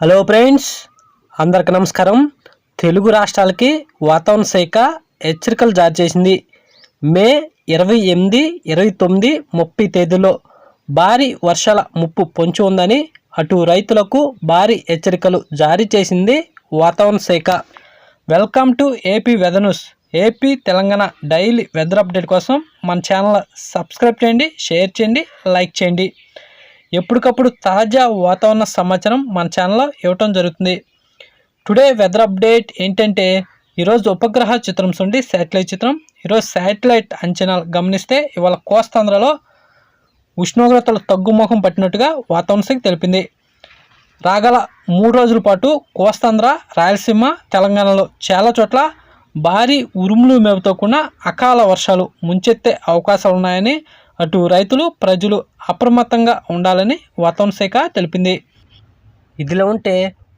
Hello friends అందరికి నమస్కారం. తెలుగు రాష్ట్రాలకి వాతావరణ శాఖ హెచ్చరికలు జారీ చేసింది. మే ఇరవై ఎనిమిది ఇరవై తొమ్మిది ముప్పై తేదీలో భారీ వర్షాల ముప్పు పొంచి ఉందని అటు రైతులకు భారీ హెచ్చరికలు జారీ చేసింది వాతావరణ శాఖ. Welcome to AP weather news. AP Telangana daily weather update కోసం మన ఛానల్ సబ్స్క్రైబ్ చేయండి షేర్ చేయండి లైక్ చేయండి. ఎప్పటికప్పుడు తాజా వాతావరణ సమాచారం మన ఛానల్లో ఇవ్వటం జరుగుతుంది. టుడే వెదర్ అప్డేట్ ఏంటంటే ఈరోజు ఉపగ్రహ చిత్రం నుండి శాటిలైట్ చిత్రం. ఈరోజు శాటిలైట్ అంచనాలు గమనిస్తే ఇవాళ కోస్తాంధ్రలో ఉష్ణోగ్రతలు తగ్గుముఖం పట్టినట్టుగా వాతావరణ శాఖ తెలిపింది. రాగల మూడు రోజుల పాటు కోస్తాంధ్ర రాయలసీమ తెలంగాణలో చాలా చోట్ల భారీ ఉరుములు మేపుతో కూడిన అకాల వర్షాలు ముంచెత్తే అవకాశాలు ఉన్నాయని అటు రైతులు ప్రజలు అప్రమత్తంగా ఉండాలని వాతావరణ శాఖ తెలిపింది. ఇదిలో ఉంటే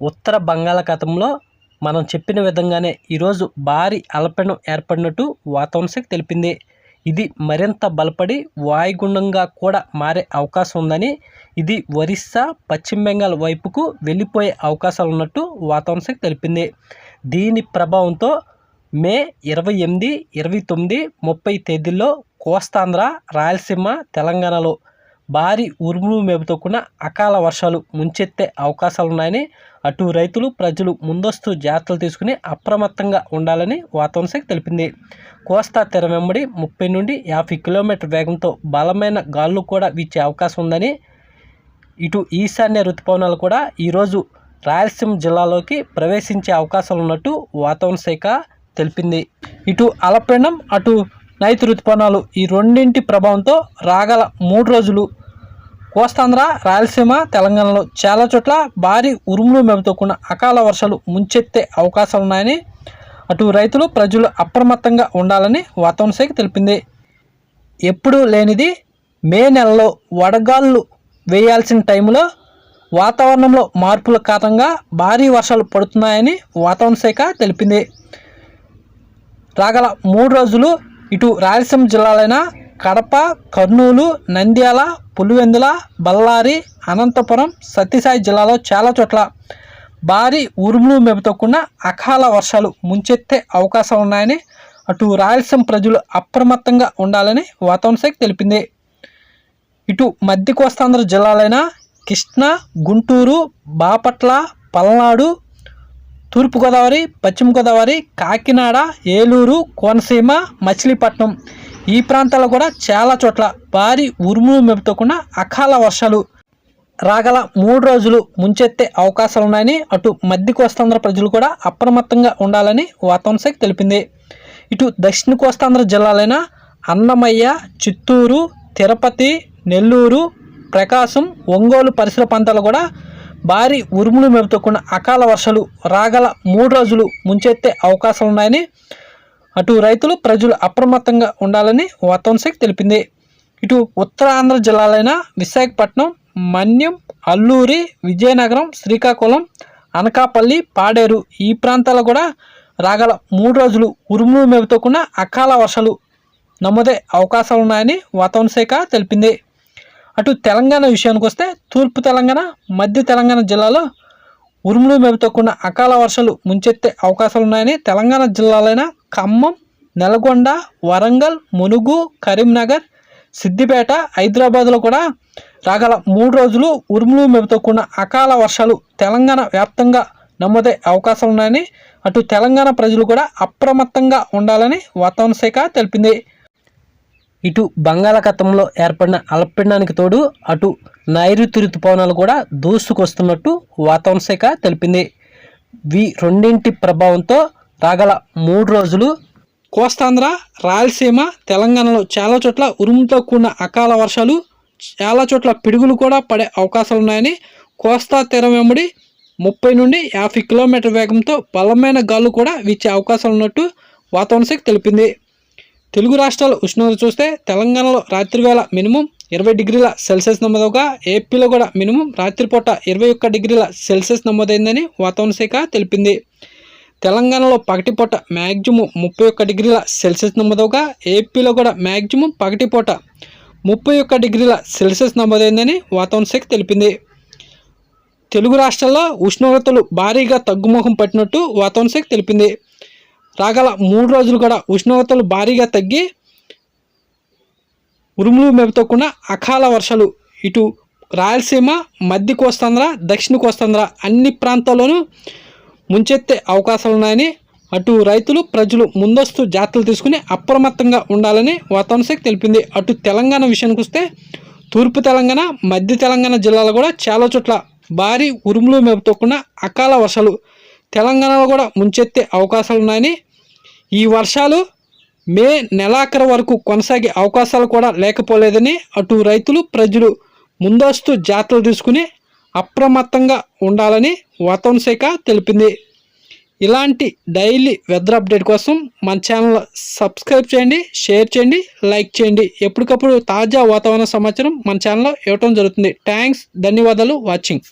ఉత్తర బంగాళాఖాతంలో మనం చెప్పిన విధంగానే ఈరోజు భారీ అల్పపీడనం ఏర్పడినట్టు వాతావరణ శాఖ తెలిపింది. ఇది మరింత బలపడి వాయుగుండంగా కూడా మారే అవకాశం ఉందని ఇది ఒరిస్సా పశ్చిమ బెంగాల్ వైపుకు వెళ్ళిపోయే అవకాశాలు ఉన్నట్టు వాతావరణ శాఖ తెలిపింది. దీని ప్రభావంతో మే ఇరవై ఎనిమిది ఇరవై తొమ్మిది ముప్పై తేదీల్లో కోస్తాంధ్ర రాయలసీమ తెలంగాణలో భారీ ఉరుములు మెరుపుతో కూడిన అకాల వర్షాలు ముంచెత్తే అవకాశాలు ఉన్నాయని అటు రైతులు ప్రజలు ముందస్తు జాగ్రత్తలు తీసుకుని అప్రమత్తంగా ఉండాలని వాతావరణ శాఖ తెలిపింది. కోస్తా తెర వెంబడి ముప్పై నుండి యాభై కిలోమీటర్ వేగంతో బలమైన గాలులు కూడా వీచే అవకాశం ఉందని ఇటు ఈశాన్య ఋతుపవనాలు కూడా ఈరోజు రాయలసీమ జిల్లాలోకి ప్రవేశించే అవకాశాలు ఉన్నట్టు వాతావరణ శాఖ తెలిపింది. ఇటు అలపెండం అటు నైతి ఋతుపవనాలు ఈ రెండింటి ప్రభావంతో రాగల మూడు రోజులు కోస్తాంధ్ర రాయలసీమ తెలంగాణలో చాలా చోట్ల భారీ ఉరుములు మెరుపుతో కూడిన అకాల వర్షాలు ముంచెత్తే అవకాశాలు ఉన్నాయని అటు రైతులు ప్రజలు అప్రమత్తంగా ఉండాలని వాతావరణ శాఖ తెలిపింది. ఎప్పుడూ లేనిది మే నెలలో వడగాళ్ళు వేయాల్సిన టైంలో వాతావరణంలో మార్పుల కారణంగా భారీ వర్షాలు పడుతున్నాయని వాతావరణ శాఖ తెలిపింది. రాగల మూడు రోజులు ఇటు రాయలసీమ జిల్లాలైన కడప కర్నూలు నంద్యాల పులివెందుల బళ్ళారి అనంతపురం సత్యసాయి జిల్లాలో చాలా చోట్ల భారీ ఉరుములు మెరుపుతో అకాల వర్షాలు ముంచెత్తే అవకాశాలు ఉన్నాయని అటు రాయలసీమ ప్రజలు అప్రమత్తంగా ఉండాలని వాతావరణ శాఖ తెలిపింది. ఇటు మధ్య కోస్తాంధ్ర జిల్లాలైన కృష్ణా గుంటూరు బాపట్ల పల్నాడు తూర్పుగోదావరి పశ్చిమ గోదావరి కాకినాడ ఏలూరు కోనసీమ మచిలీపట్నం. ఈ ప్రాంతాల్లో కూడా చాలా చోట్ల భారీ ఉరుములు మెరుపుతో కూడిన అకాల వర్షాలు. రాగల మూడు రోజులు ముంచెత్తే అవకాశాలు ఉన్నాయని అటు మధ్య కోస్తాంధ్ర ప్రజలు కూడా అప్రమత్తంగా ఉండాలని వాతావరణ శాఖ తెలిపింది. ఇటు దక్షిణ కోస్తాంధ్ర జిల్లాలైన అన్నమయ్య చిత్తూరు తిరుపతి నెల్లూరు ప్రకాశం ఒంగోలు పరిసర ప్రాంతాలు కూడా భారీ ఉరుములు మెరుపుతో కూడిన అకాల వర్షాలు రాగల మూడు రోజులు ముంచెత్తే అవకాశాలు ఉన్నాయని అటు రైతులు ప్రజలు అప్రమత్తంగా ఉండాలని వాతావరణ శాఖ తెలిపింది. ఇటు ఉత్తరాంధ్ర జిల్లాలైన విశాఖపట్నం మన్యం అల్లూరి విజయనగరం శ్రీకాకుళం అనకాపల్లి పాడేరు ఈ ప్రాంతాల్లో కూడా రాగల మూడు రోజులు ఉరుములు మెరుపుతో కూడిన అకాల వర్షాలు నమోదే అవకాశాలు ఉన్నాయని వాతావరణ శాఖ తెలిపింది. అటు తెలంగాణ విషయానికి వస్తే తూర్పు తెలంగాణ మధ్య తెలంగాణ జిల్లాలో ఉరుములు మెరుపుతో కూడిన అకాల వర్షాలు ముంచెత్తే అవకాశాలు ఉన్నాయని తెలంగాణ జిల్లాలైన ఖమ్మం నల్గొండ వరంగల్ మునుగు కరీంనగర్ సిద్దిపేట హైదరాబాద్లో కూడా రాగల మూడు రోజులు ఉరుములు మెరుపుతో కూడిన అకాల వర్షాలు తెలంగాణ వ్యాప్తంగా నమోదే అవకాశాలు ఉన్నాయని అటు తెలంగాణ ప్రజలు కూడా అప్రమత్తంగా ఉండాలని వాతావరణ శాఖ తెలిపింది. ఇటు బంగాళాఖాతంలో ఏర్పడిన అల్పపీడనానికి తోడు అటు నైరుతి ఋతుపవనాలు కూడా దూసుకొస్తున్నట్టు వాతావరణ శాఖ తెలిపింది. వి రెండింటి ప్రభావంతో రాగల మూడు రోజులు కోస్తాంధ్ర రాయలసీమ తెలంగాణలో చాలా చోట్ల ఉరుముతో కూడిన అకాల వర్షాలు చాలా చోట్ల పిడుగులు కూడా పడే అవకాశాలు ఉన్నాయని కోస్తా తీరం వెంబడి ముప్పై నుండి యాభై కిలోమీటర్ వేగంతో బలమైన గాలు కూడా వీచే అవకాశాలు ఉన్నట్టు వాతావరణ శాఖ తెలిపింది. తెలుగు రాష్ట్రాల ఉష్ణోగ్రత చూస్తే తెలంగాణలో రాత్రివేళ మినిమం ఇరవై డిగ్రీల సెల్సియస్ నమోదవగా ఏపీలో కూడా మినిమం రాత్రిపూట ఇరవై ఒక్క డిగ్రీల సెల్సియస్ నమోదైందని వాతావరణ శాఖ తెలిపింది. తెలంగాణలో పగటిపూట మ్యాక్సిమం ముప్పై ఒక్క డిగ్రీల సెల్సియస్ నమోదవగా ఏపీలో కూడా మ్యాక్సిమం పగటిపూట ముప్పై ఒక్క డిగ్రీల సెల్సియస్ నమోదైందని వాతావరణ శాఖ తెలిపింది. తెలుగు రాష్ట్రాల్లో ఉష్ణోగ్రతలు భారీగా తగ్గుముఖం పట్టినట్టు వాతావరణ శాఖ తెలిపింది. రాగల మూడు రోజులు కూడా ఉష్ణోగ్రతలు భారీగా తగ్గి ఉరుములు మెపుతోకుండా అకాల వర్షాలు ఇటు రాయలసీమ మధ్య కోస్తాంధ్ర దక్షిణ కోస్తాంధ్ర అన్ని ప్రాంతాల్లోనూ ముంచెత్తే అవకాశాలు ఉన్నాయని అటు రైతులు ప్రజలు ముందస్తు జాగ్రత్తలు తీసుకుని అప్రమత్తంగా ఉండాలని వాతావరణ శాఖ తెలిపింది. అటు తెలంగాణ విషయానికి వస్తే తూర్పు తెలంగాణ మధ్య తెలంగాణ జిల్లాలో కూడా చాలా చోట్ల భారీ ఉరుములు మెపుతోకుండా అకాల వర్షాలు తెలంగాణలో కూడా ముంచెత్తే అవకాశాలు ఉన్నాయని ఈ వర్షాలు మే నెలాఖరు వరకు కొనసాగే అవకాశాలు కూడా లేకపోలేదని అటు రైతులు ప్రజలు ముందస్తు జాగ్రత్తలు తీసుకుని అప్రమత్తంగా ఉండాలని వాతావరణ శాఖ తెలిపింది. ఇలాంటి డైలీ వెదర్ అప్డేట్ కోసం మన ఛానల్ సబ్స్క్రైబ్ చేయండి షేర్ చేయండి లైక్ చేయండి. ఎప్పటికప్పుడు తాజా వాతావరణ సమాచారం మన ఛానల్లో ఇవ్వటం జరుగుతుంది. థ్యాంక్స్ ధన్యవాదాలు వాచింగ్.